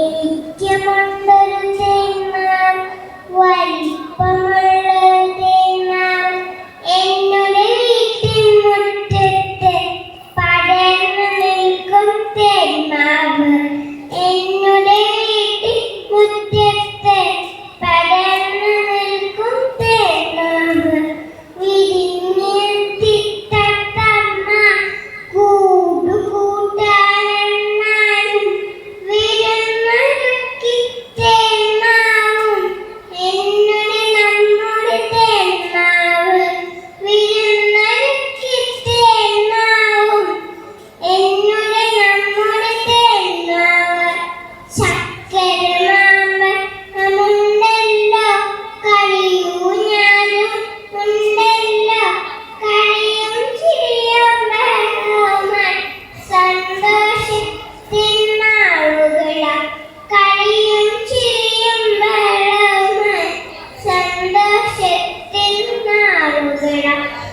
ഐക്യമുണ്ട്. chegar